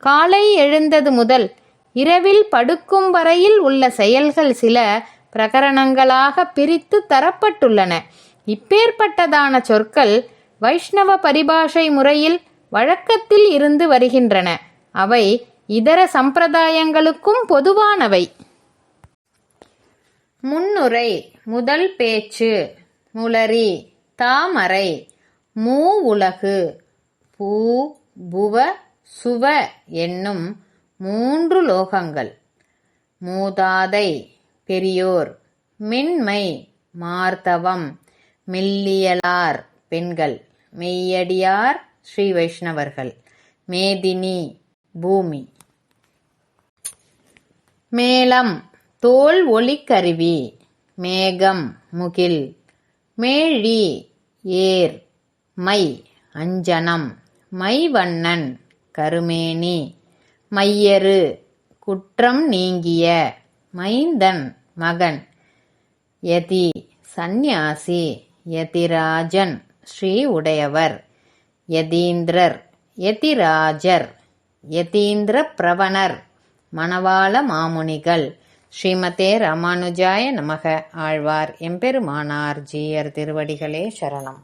காலை எழுந்தது முதல் இரவில் படுக்கும் வரையில் உள்ள செயல்கள் சில பிரகரணங்களாக பிரித்து தரப்பட்டுள்ளன. இப்பேற்பட்டதான சொற்கள் வைஷ்ணவ பரிபாஷை முறையில் வழக்கத்தில் இருந்து வருகின்றன. அவை இதர சம்பிரதாயங்களுக்கும் பொதுவானவை. முன்னுரை முதல் பேச்சு முளரி தாமரை மூ உலகு பூ புவ சுவ என்னும் மூன்று லோகங்கள். மூதாதை பெரியோர் மின்மை மார்த்தவம் மெல்லியலார் பெண்கள். மெய்யடியார் ஸ்ரீ வைஷ்ணவர்கள். மேதினி பூமி. மேளம் தோல் ஒளிக்கருவி மேகம் முகில். மேழி ஏர். மை அஞ்சனம். மைவண்ணன். கருமேனி. மையரு குற்றம் நீங்கிய மைந்தன் மகன். யதி சந்நியாசி யதிராஜன் ஸ்ரீ உடையவர். யதீந்திரர் யதிராஜர் யதீந்திர பிரவணர் மணவாள மாமுனிகள். ஸ்ரீமதே ராமானுஜாய நமக. ஆழ்வார் எம்பெருமானார் ஜீயர் திருவடிகளே சரணம்.